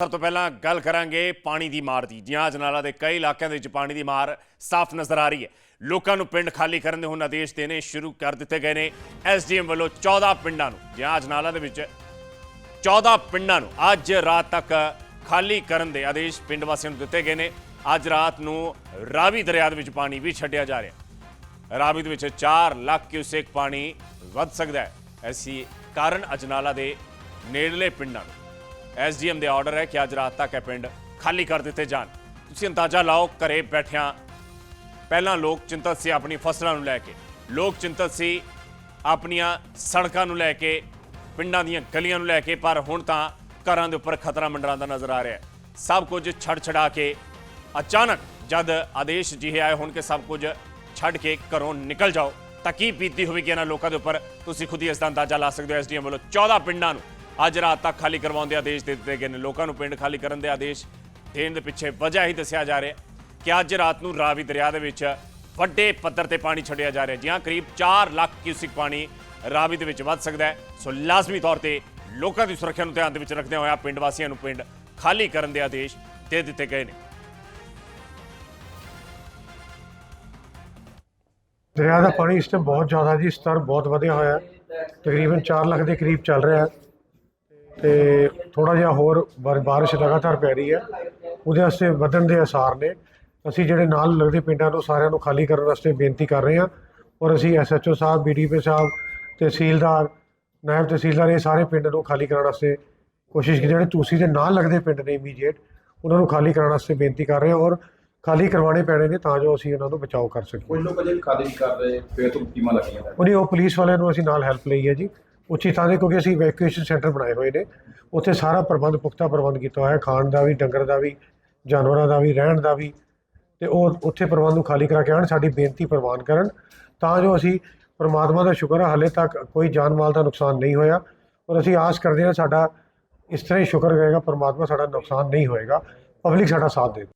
ਸਭ ਤੋਂ ਪਹਿਲਾਂ ਗੱਲ ਕਰਾਂਗੇ ਪਾਣੀ ਦੀ ਮਾਰ ਦੀ। ਜਿਹਾਂ ਅਜਨਾਲਾ ਦੇ ਕਈ ਇਲਾਕਿਆਂ ਦੇ ਵਿੱਚ ਪਾਣੀ ਦੀ ਮਾਰ ਸਾਫ਼ ਨਜ਼ਰ ਆ ਰਹੀ ਹੈ। ਲੋਕਾਂ ਨੂੰ ਪਿੰਡ ਖਾਲੀ ਕਰਨ ਦੇ ਹੁਣ ਆਦੇਸ਼ ਦੇਣੇ ਸ਼ੁਰੂ ਕਰ ਦਿੱਤੇ ਗਏ ਨੇ। ਐਸਡੀਐਮ ਵੱਲੋਂ 14 ਪਿੰਡਾਂ ਨੂੰ, ਜਿਹਾਂ ਅਜਨਾਲਾ ਦੇ ਵਿੱਚ 14 ਪਿੰਡਾਂ ਨੂੰ ਅੱਜ ਰਾਤ ਤੱਕ ਖਾਲੀ ਕਰਨ ਦੇ ਆਦੇਸ਼ ਪਿੰਡ ਵਾਸੀਆਂ ਨੂੰ ਦਿੱਤੇ ਗਏ ਨੇ। ਅੱਜ ਰਾਤ ਨੂੰ ਰਾਵੀ ਦਰਿਆ ਦੇ ਵਿੱਚ ਪਾਣੀ ਵੀ ਛੱਡਿਆ ਜਾ ਰਿਹਾ ਰਾਵੀ ਦੇ ਵਿੱਚ 4 ਲੱਖ ਕਿਊਸੈਕ ਪਾਣੀ ਵੱਧ ਸਕਦਾ ਹੈ। ਐਸੀ ਕਾਰਨ ਅਜਨਾਲਾ ਦੇ ਨੇੜਲੇ ਪਿੰਡਾਂ ਨੂੰ। ਐਸਡੀਐਮ ਦੇ ਆਰਡਰ ਹੈ ਕਿ ਅੱਜ ਰਾਤ ਤੱਕ ਇਹ ਪਿੰਡ ਖਾਲੀ ਕਰ ਦਿੱਤੇ ਜਾਣ। ਤੁਸੀਂ ਅੰਦਾਜ਼ਾ ਲਾਓ, ਘਰੇ ਬੈਠਿਆਂ ਪਹਿਲਾਂ ਲੋਕ ਚਿੰਤਤ ਸੀ ਆਪਣੀ ਫਸਲਾਂ ਨੂੰ ਲੈ ਕੇ। ਲੋਕ ਚਿੰਤਤ ਸੀ ਆਪਣੀਆਂ ਸੜਕਾਂ ਨੂੰ ਲੈ ਕੇ, ਪਿੰਡਾਂ ਦੀਆਂ ਗਲੀਆਂ ਨੂੰ ਲੈ ਕੇ, ਪਰ ਹੁਣ ਤਾਂ ਘਰਾਂ ਦੇ ਉੱਪਰ ਖਤਰਾ ਮੰਡਰਾਉਂਦਾ ਨਜ਼ਰ ਆ ਰਿਹਾ ਹੈ। ਸਭ ਕੁਝ ਛੱਡ ਛਡਾ ਕੇ ਅਚਾਨਕ ਜਦ ਆਦੇਸ਼ ਜਿਹੇ ਆਏ ਹੋਣ ਕਿ ਸਭ ਕੁਝ ਛੱਡ ਕੇ ਘਰੋਂ ਨਿਕਲ ਜਾਓ। ਤਾਂ ਕੀ ਬੀਤੀ ਹੋਵੇਗੀ ਇਹਨਾਂ ਲੋਕਾਂ ਦੇ ਉੱਪਰ? ਤੁਸੀਂ ਖੁਦ ਹੀ ਇਸ ਦਾ ਅੰਦਾਜ਼ਾ ਲਾ ਸਕਦੇ ਹੋ। ਐਸਡੀਐਮ ਵੱਲੋਂ 14 ਪਿੰਡਾਂ ਨੂੰ ਅੱਜ ਰਾਤ ਤੱਕ ਖਾਲੀ ਕਰਵਾਉਣ ਦੇ ਆਦੇਸ਼ ਦੇ ਦਿੱਤੇ ਗਏ ਨੇ। ਲੋਕਾਂ ਨੂੰ ਪਿੰਡ ਖਾਲੀ ਕਰਨ ਦੇ ਆਦੇਸ਼ ਦੇਣ ਦੇ ਪਿੱਛੇ ਵਜ੍ਹਾ ਹੀ ਦੱਸਿਆ ਜਾ ਰਿਹਾ ਕਿ ਅੱਜ ਰਾਤ ਨੂੰ ਰਾਵੀ ਦਰਿਆ ਦੇ ਵਿੱਚ ਵੱਡੇ ਪੱਧਰ ਤੇ ਪਾਣੀ ਛੱਡਿਆ ਜਾ ਰਿਹਾ ਹੈ। ਜਿਹਾਂ ਕਰੀਬ 4 ਲੱਖ ਕਿਊਸਿਕ ਪਾਣੀ ਰਾਵੀ ਦੇ ਵਿੱਚ ਵੱਧ ਸਕਦਾ ਹੈ। ਸੋ ਲਾਜ਼ਮੀ ਤੌਰ ਤੇ ਲੋਕਾਂ ਦੀ ਸੁਰੱਖਿਆ ਨੂੰ ਧਿਆਨ ਦੇ ਵਿੱਚ ਰੱਖਦੇ ਹੋਇਆ ਪਿੰਡ ਵਾਸੀਆਂ ਨੂੰ ਪਿੰਡ ਖਾਲੀ ਕਰਨ ਦੇ ਆਦੇਸ਼ ਦੇ ਦਿੱਤੇ ਗਏ ਨੇ। ਦਰਿਆ ਦਾ ਪਾਣੀ ਇਸ ਟਾਈਮ ਬਹੁਤ ਜ਼ਿਆਦਾ ਜੀ, ਸਤਰ ਬਹੁਤ ਵਧਿਆ ਹੋਇਆ ਤਕਰੀਬਨ 4 ਲੱਖ ਦੇ ਕਰੀਬ ਚੱਲ ਰਿਹਾ ਹੈ। ਤੇ ਥੋੜਾ ਜਿਹਾ ਹੋਰ ਬਾਰ- ਬਾਰਿਸ਼ ਲਗਾਤਾਰ ਪੈ ਰਹੀ ਹੈ। ਉਹਦੇ ਵਾਸਤੇ ਵਧਣ ਦੇ ਆਸਾਰ ਨੇ। ਅਸੀਂ ਜਿਹੜੇ ਨਾਲ ਲੱਗਦੇ ਪਿੰਡਾਂ ਨੂੰ ਸਾਰਿਆਂ ਨੂੰ ਖਾਲੀ ਕਰਨ ਵਾਸਤੇ ਬੇਨਤੀ ਕਰ ਰਹੇ ਹਾਂ। ਔਰ ਅਸੀਂ ਐਸਐਚਓ ਸਾਹਿਬ ਬੀਡੀਪੀ ਸਾਹਿਬ ਤਹਿਸੀਲਦਾਰ ਨਾਇਬ ਤਹਿਸੀਲਦਾਰ ਇਹ ਸਾਰੇ ਪਿੰਡ ਨੂੰ ਖਾਲੀ ਕਰਾਉਣ ਵਾਸਤੇ ਕੋਸ਼ਿਸ਼ ਕੀ ਜਿਹੜੇ ਤੁਸੀਂ ਦੇ ਨਾਲ ਲੱਗਦੇ ਪਿੰਡ ਨੇ ਇਮੀਡੀਏਟ ਉਹਨਾਂ ਨੂੰ ਖਾਲੀ ਕਰਾਉਣ ਵਾਸਤੇ ਬੇਨਤੀ ਕਰ ਰਹੇ ਹਾਂ ਔਰ ਖਾਲੀ ਕਰਵਾਉਣੇ ਪੈਣੇ ਨੇ ਤਾਂ ਜੋ ਅਸੀਂ ਉਹਨਾਂ ਨੂੰ ਬਚਾਓ ਕਰ ਸਕੀਏ। ਕੁਝ ਲੋਕ ਅਜੇ ਖਾਲੀ ਕਰ ਰਹੇ ਫੇਰ ਤੋਂ ਟੀਮਾਂ ਲੱਗੀਆਂ ਉਹਨੇ ਉਹ ਪੁਲਿਸ ਵਾਲਿਆਂ ਨੂੰ ਅਸੀਂ ਨਾਲ ਹੈਲਪ ਲਈ ਹੈ ਜੀ। ਉੱਚੀ ਥਾਂ 'ਤੇ ਕਿਉਂਕਿ ਅਸੀਂ ਵੈਕੂਏਸ਼ਨ ਸੈਂਟਰ ਬਣਾਏ ਹੋਏ ਨੇ, ਉੱਥੇ ਸਾਰਾ ਪ੍ਰਬੰਧ, ਪੁਖਤਾ ਪ੍ਰਬੰਧ ਕੀਤਾ ਹੋਇਆ ਹੈ, ਖਾਣ ਦਾ ਵੀ, ਡੰਗਰ ਦਾ ਵੀ, ਜਾਨਵਰਾਂ ਦਾ ਵੀ, ਰਹਿਣ ਦਾ ਵੀ, ਤੇ ਉਹ ਉੱਥੇ ਪ੍ਰਬੰਧ ਨੂੰ ਖਾਲੀ ਕਰਾ ਕੇ ਆਣ ਸਾਡੀ ਬੇਨਤੀ ਪ੍ਰਵਾਨ ਕਰਨ, ਤਾਂ ਜੋ ਅਸੀਂ ਪਰਮਾਤਮਾ ਦਾ ਸ਼ੁਕਰ ਹੈ ਹਾਲੇ ਤੱਕ ਕੋਈ ਜਾਨ ਮਾਲ ਦਾ ਨੁਕਸਾਨ ਨਹੀਂ ਹੋਇਆ, ਔਰ ਅਸੀਂ ਆਸ ਕਰਦੇ ਹਾਂ ਸਾਡਾ ਇਸ ਤਰ੍ਹਾਂ ਹੀ ਸ਼ੁਕਰ ਰਹੇਗਾ, ਪਰਮਾਤਮਾ ਸਾਡਾ ਨੁਕਸਾਨ ਨਹੀਂ ਹੋਏਗਾ ਪਬਲਿਕ ਸਾਡਾ ਸਾਥ ਦੇ